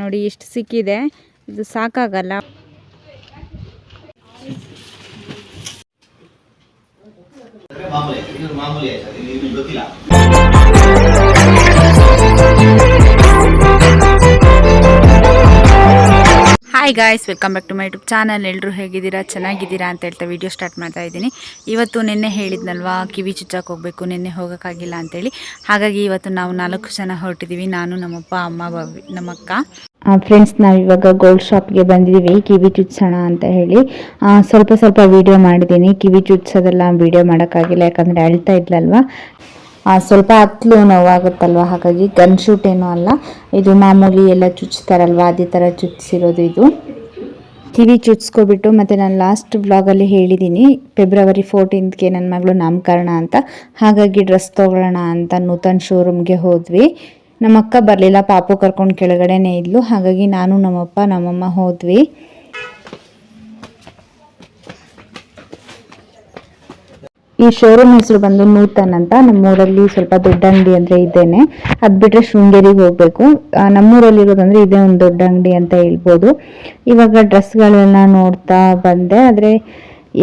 ನೋಡಿ ಇಷ್ಟು ಸಿಕ್ಕಿದೆ. ಇದು ಸಾಕಾಗಲ್ಲ. ಮಾಮೂಲಿ ಇದು ಮಾಮೂಲಿ ಗೊತ್ತಿಲ್ಲ. Hi guys welcome back to my YouTube channel ಎಲ್ಲರೂ ಹೇಗಿದ್ದೀರಾ? ಚೆನ್ನಾಗಿದ್ದೀರಾ ಅಂತ ಹೇಳ್ತಾ ವಿಡಿಯೋ ಸ್ಟಾರ್ಟ್ ಮಾಡ್ತಾ ಇದ್ದೀನಿ. ಇವತ್ತು ನಿನ್ನೆ ಹೇಳಿದ್ನಲ್ವಾ, ಕಿವಿ ಚುಚ್ಚಕ್ಕೆ ಹೋಗಬೇಕು, ನಿನ್ನೆ ಹೋಗೋಕ್ಕಾಗಿಲ್ಲ ಅಂತೇಳಿ. ಹಾಗಾಗಿ ಇವತ್ತು ನಾವು ನಾಲ್ಕು ಜನ ಹೊರಟಿದ್ದೀವಿ. ನಾನು, ನಮ್ಮಪ್ಪ, ಅಮ್ಮ ಬವಿ ನಮ್ಮಕ್ಕ. ಫ್ರೆಂಡ್ಸ್ ನಾವು ಇವಾಗ ಗೋಲ್ಡ್ ಶಾಪ್ಗೆ ಬಂದಿದ್ದೀವಿ. ಕಿವಿ ಚುಚ್ಚೋಣ ಅಂತ ಹೇಳಿ. ಸ್ವಲ್ಪ ಸ್ವಲ್ಪ ವೀಡಿಯೋ ಮಾಡಿದ್ದೀನಿ. ಕಿವಿ ಚುಚ್ಚೋದೆಲ್ಲ ವೀಡಿಯೋ ಮಾಡೋಕ್ಕಾಗಿಲ್ಲ, ಯಾಕಂದರೆ ಅಳ್ತಾ ಇದ್ಲಲ್ವಾ. ಸ್ವಲ್ಪ ಹತ್ಲು ನೋವಾಗುತ್ತಲ್ವ? ಹಾಗಾಗಿ ಗನ್ ಶೂಟ್ ಏನೂ ಅಲ್ಲ. ಇದು ಮಾಮೂಲಿ ಎಲ್ಲ ಚುಚ್ತಾರಲ್ವ? ಅದೇ ಥರ ಚುಚ್ಚಿರೋದು ಇದು. ಕಿವಿ ಚುಚ್ಕೊಬಿಟ್ಟು ಮತ್ತು ನಾನು ಲಾಸ್ಟ್ ವ್ಲಾಗಲ್ಲಿ ಹೇಳಿದ್ದೀನಿ ಫೆಬ್ರವರಿ ಫೋರ್ಟೀನ್ತ್ಗೆ ನನ್ನ ಮಗಳು ನಾಮಕರಣ ಅಂತ. ಹಾಗಾಗಿ ಡ್ರೆಸ್ ತೊಗೊಳ್ಳೋಣ ಅಂತ ನೂತನ್ ಶೋರೂಮ್ಗೆ ಹೋದ್ವಿ. ನಮ್ಮಕ್ಕ ಬರಲಿಲ್ಲ, ಪಾಪು ಕರ್ಕೊಂಡು ಕೆಳಗಡೆನೇ ಇದ್ಲು. ಹಾಗಾಗಿ ನಾನು, ನಮ್ಮಪ್ಪ, ನಮ್ಮಮ್ಮ ಹೋದ್ವಿ. ಈ ಶೋರೂಮ್ ಹೆಸರು ಬಂದು ನೂತನ್ ಅಂತ. ನಮ್ಮೂರಲ್ಲಿ ಸ್ವಲ್ಪ ದೊಡ್ಡ ಅಂಗಡಿ ಅಂದ್ರೆ ಇದ್ದೇನೆ ಅದ್ ಬಿಟ್ರೆ ಶೃಂಗೇರಿಗೆ ಹೋಗ್ಬೇಕು. ನಮ್ಮೂರಲ್ಲಿ ಇರೋದಂದ್ರೆ ಇದೇ ಒಂದು ದೊಡ್ಡ ಅಂಗಡಿ ಅಂತ ಹೇಳ್ಬೋದು. ಇವಾಗ ಡ್ರೆಸ್ಗಳೆಲ್ಲ ನೋಡ್ತಾ ಬಂದೆ. ಆದ್ರೆ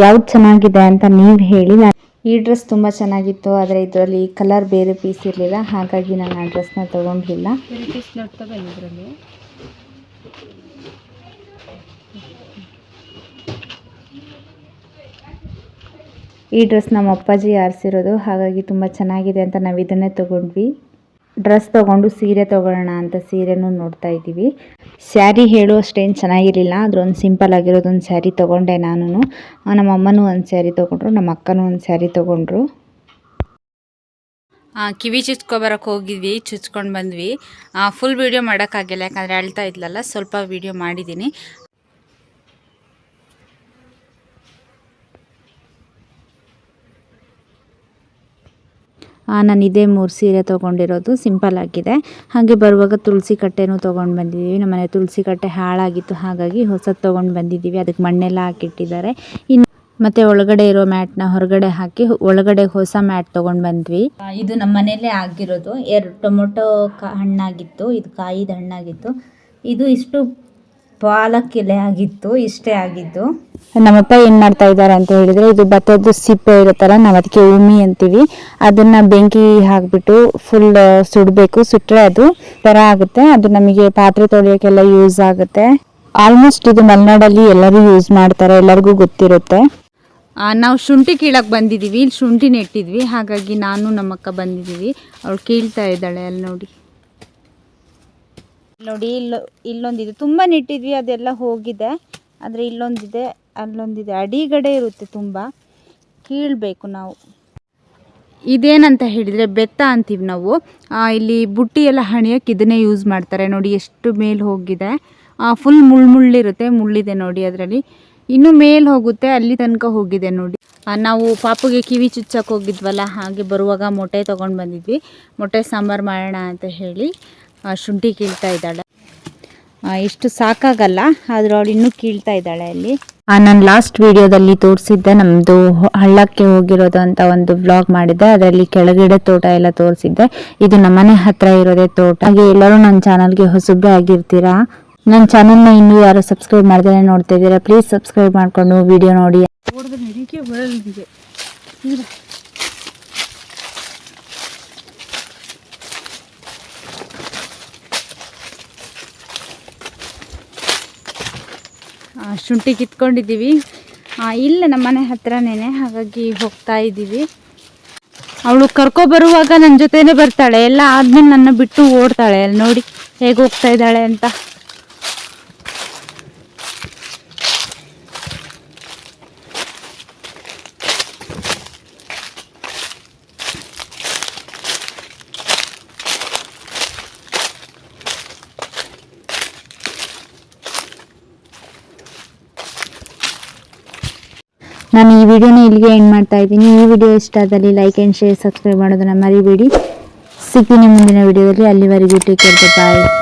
ಯಾವ್ದು ಚೆನ್ನಾಗಿದೆ ಅಂತ ನೀವು ಹೇಳಿ. ನಾನು ಈ ಡ್ರೆಸ್ ತುಂಬಾ ಚೆನ್ನಾಗಿತ್ತು. ಆದ್ರೆ ಇದರಲ್ಲಿ ಕಲರ್ ಬೇರೆ ಪೀಸ್ ಇರಲಿಲ್ಲ. ಹಾಗಾಗಿ ನಾನು ಆ ಡ್ರೆಸ್ನ ತಗೊಂಡಿಲ್ಲ. ಈ ಡ್ರೆಸ್ ನಮ್ಮ ಅಪ್ಪಾಜಿ ಆರಿಸಿರೋದು, ಹಾಗಾಗಿ ತುಂಬ ಚೆನ್ನಾಗಿದೆ ಅಂತ ನಾವು ಇದನ್ನೇ ತಗೊಂಡ್ವಿ. ಡ್ರೆಸ್ ತಗೊಂಡು ಸೀರೆ ತೊಗೊಳ್ಳೋಣ ಅಂತ ಸೀರೆನೂ ನೋಡ್ತಾ ಇದ್ದೀವಿ. ಸ್ಯಾರಿ ಹೇಳು, ಅಷ್ಟೇನು ಚೆನ್ನಾಗಿರಲಿಲ್ಲ ಅದ್ರೊಂದು ಸಿಂಪಲ್ ಆಗಿರೋದೊಂದು ಸ್ಯಾರಿ ತೊಗೊಂಡೆ ನಾನು ನಮ್ಮ ಅಮ್ಮನೂ ಒಂದು ಸ್ಯಾರಿ ತೊಗೊಂಡ್ರು, ನಮ್ಮ ಅಕ್ಕನೂ ಒಂದು ಸ್ಯಾರಿ ತೊಗೊಂಡ್ರು. ಕಿವಿ ಚುಚ್ಕೊಬರಕ್ಕೆ ಹೋಗಿದ್ವಿ, ಚುಚ್ಕೊಂಡು ಬಂದ್ವಿ. ಫುಲ್ ವೀಡಿಯೋ ಮಾಡೋಕ್ಕಾಗಿಲ್ಲ ಯಾಕಂದರೆ ಅಳ್ತಾ ಇದ್ಲಲ್ಲ, ಸ್ವಲ್ಪ ವೀಡಿಯೋ ಮಾಡಿದ್ದೀನಿ ನಾನು ಇದೇ ಮೂರು ಸೀರೆ ತೊಗೊಂಡಿರೋದು ಸಿಂಪಲ್ ಆಗಿದೆ. ಹಾಗೆ ಬರುವಾಗ ತುಳಸಿ ಕಟ್ಟೆನೂ ತೊಗೊಂಡು ಬಂದಿದ್ದೀವಿ ನಮ್ಮನೆ ತುಳಸಿ ಕಟ್ಟೆ ಹಾಳಾಗಿತ್ತು, ಹಾಗಾಗಿ ಹೊಸದು ತೊಗೊಂಡು ಬಂದಿದ್ದೀವಿ ಅದಕ್ಕೆ ಮಣ್ಣೆಲ್ಲ ಹಾಕಿಟ್ಟಿದ್ದಾರೆ. ಇನ್ನು ಮತ್ತೆ ಒಳಗಡೆ ಇರೋ ಮ್ಯಾಟ್ನ ಹೊರಗಡೆ ಹಾಕಿ ಒಳಗಡೆ ಹೊಸ ಮ್ಯಾಟ್ ತೊಗೊಂಡು ಬಂದ್ವಿ. ಇದು ನಮ್ಮ ಮನೆಯಲ್ಲೇ ಆಗಿರೋದು. ಎರಡು ಟೊಮೊಟೊ ಕ ಹಣ್ಣಾಗಿತ್ತು. ಇದು ಕಾಯಿದ ಹಣ್ಣಾಗಿತ್ತು. ಇದು ಇಷ್ಟು ಪಾಲಕ್ ಎಲೆ ಆಗಿತ್ತು ಇಷ್ಟೇ ಆಗಿದ್ದು. ನಮ್ಮಪ್ಪ ಏನ್ ಮಾಡ್ತಾ ಇದ್ದಾರೆ ಅಂತ ಹೇಳಿದ್ರೆ ಇದು ಭತ್ತದ ಸಿಪ್ಪೆ ಇರುತ್ತಲ್ಲ ನಾವು ಅದಕ್ಕೆ ಉಮಿ ಅಂತೀವಿ. ಅದನ್ನ ಬೆಂಕಿ ಹಾಕ್ಬಿಟ್ಟು ಫುಲ್ ಸುಡಬೇಕು. ಸುಟ್ರೆ ಅದು ತರ ಆಗುತ್ತೆ. ಅದು ನಮಗೆ ಪಾತ್ರೆ ತೊಳೆಯೋಕ್ಕೆಲ್ಲ ಯೂಸ್ ಆಗುತ್ತೆ. ಆಲ್ಮೋಸ್ಟ್ ಇದು ಮಲೆನಾಡಲ್ಲಿ ಎಲ್ಲರೂ ಯೂಸ್ ಮಾಡ್ತಾರೆ. ಎಲ್ಲರಿಗೂ ಗೊತ್ತಿರುತ್ತೆ. ನಾವು ಶುಂಠಿ ಕೀಳಕ್ ಬಂದಿದ್ದೀವಿ ಇಲ್ಲಿ ಶುಂಠಿ ನೆಟ್ಟಿದ್ವಿ ಹಾಗಾಗಿ ನಾನು ನಮ್ಮಕ್ಕ ಬಂದಿದ್ದೀವಿ ಅವಳು ಕೀಳ್ತಾ ಇದ್ದಾಳೆ ಅಲ್ಲಿ ನೋಡಿ. ನೋಡಿ, ಇಲ್ಲೊ, ಇಲ್ಲೊಂದಿದೆ. ತುಂಬ ನೆಟ್ಟಿದ್ವಿ, ಅದೆಲ್ಲ ಹೋಗಿದೆ. ಆದರೆ ಇಲ್ಲೊಂದಿದೆ, ಅಲ್ಲೊಂದಿದೆ. ಅಡಿಗಡೆ ಇರುತ್ತೆ ತುಂಬ. ಕೀಳಬೇಕು ನಾವು. ಇದೇನಂತ ಹೇಳಿದರೆ ಬೆತ್ತ ಅಂತೀವಿ ನಾವು. ಇಲ್ಲಿ ಬುಟ್ಟಿ ಎಲ್ಲ ಹಣಿಯೋಕೆ ಇದನ್ನೇ ಯೂಸ್ ಮಾಡ್ತಾರೆ. ನೋಡಿ, ಎಷ್ಟು ಮೇಲೆ ಹೋಗಿದೆ. ಫುಲ್ ಮುಳ್ಳು ಮುಳ್ಳಿರುತ್ತೆ ಮುಳ್ಳಿದೆ ನೋಡಿ ಅದರಲ್ಲಿ. ಇನ್ನು ಮೇಲೆ ಹೋಗುತ್ತೆ, ಅಲ್ಲಿ ತನಕ ಹೋಗಿದೆ ನೋಡಿ. ನಾವು ಪಾಪುಗೆ ಕಿವಿ ಚುಚ್ಚಕ್ಕೆ ಹೋಗಿದ್ವಲ್ಲ, ಹಾಗೆ ಬರುವಾಗ ಮೊಟ್ಟೆ ತೊಗೊಂಡು ಬಂದಿದ್ವಿ. ಮೊಟ್ಟೆ ಸಾಂಬಾರು ಮಾಡೋಣ ಅಂತ ಹೇಳಿ. ಶುಂಠಿ ಕೀಳ್ತಾ ಇದ್ದಾಳೆ. ಇಷ್ಟು ಸಾಕಾಗಲ್ಲ ಆದ್ರೆ ಅವಳು ಇನ್ನೂ ಕೀಳ್ತಾ ಇದ್ದಾಳೆ ಅಲ್ಲಿ. ನಾನು ಲಾಸ್ಟ್ ವಿಡಿಯೋದಲ್ಲಿ ತೋರಿಸಿದ್ದೆ ನಮ್ಮದು ಹಳ್ಳಕ್ಕೆ ಹೋಗಿರೋದು ಅಂತ ಒಂದು ವ್ಲಾಗ್ ಮಾಡಿದ್ದೆ ಅದರಲ್ಲಿ ಕೆಳಗಡೆ ತೋಟ ಎಲ್ಲ ತೋರಿಸಿದ್ದೆ. ಇದು ನಮ್ಮನೆ ಹತ್ರ ಇರೋದೇ ತೋಟ. ಹಾಗೆ ಎಲ್ಲರೂ ನನ್ನ ಚಾನಲ್ಗೆ ಹೊಸಬ್ರೆ ಆಗಿರ್ತೀರಾ? ನನ್ನ ಚಾನಲ್ನ ಇನ್ನೂ ಯಾರು ಸಬ್ಸ್ಕ್ರೈಬ್ ಮಾಡ್ದೇ ನೋಡ್ತಾ ಇದ್ದೀರಾ ಪ್ಲೀಸ್ ಸಬ್ಸ್ಕ್ರೈಬ್ ಮಾಡಿಕೊಂಡು ವಿಡಿಯೋ ನೋಡಿ. ಶುಂಠಿ ಕಿತ್ಕೊಂಡಿದ್ದೀವಿ. ಇಲ್ಲ ಇಲ್ಲ ನಮ್ಮನೆ ಹತ್ರನೇ ಹಾಗಾಗಿ ಹೋಗ್ತಾ ಇದ್ದೀವಿ. ಅವಳು ಕರ್ಕೊ ಬರುವಾಗ ನನ್ನ ಜೊತೆನೇ ಬರ್ತಾಳೆ. ಎಲ್ಲ ಆದ್ಮೇಲೆ ನನ್ನ ಬಿಟ್ಟು ಓಡ್ತಾಳೆ. ಅಲ್ಲಿ ನೋಡಿ ಹೇಗೆ ಹೋಗ್ತಾ ಇದ್ದಾಳೆ ಅಂತ. ನಾನು ಈ ವಿಡಿಯೋನ ಇಲ್ಲಿಗೆ ಎಂಡ್ ಮಾಡ್ತಾ ಇದ್ದೀನಿ. ಈ ವಿಡಿಯೋ ಇಷ್ಟ ಆದಲ್ಲಿ ಲೈಕ್ ಆ್ಯಂಡ್ ಶೇರ್ ಸಬ್ಸ್ಕ್ರೈಬ್ ಮಾಡೋದನ್ನ ಮರಿಬೇಡಿ. ಸಿಗ್ತೀನಿ ಮುಂದಿನ ವಿಡಿಯೋದಲ್ಲಿ ಅಲ್ಲಿವರೆಗೂ ಟೇಕ್ ಕೇರ್ ಬಾಯ್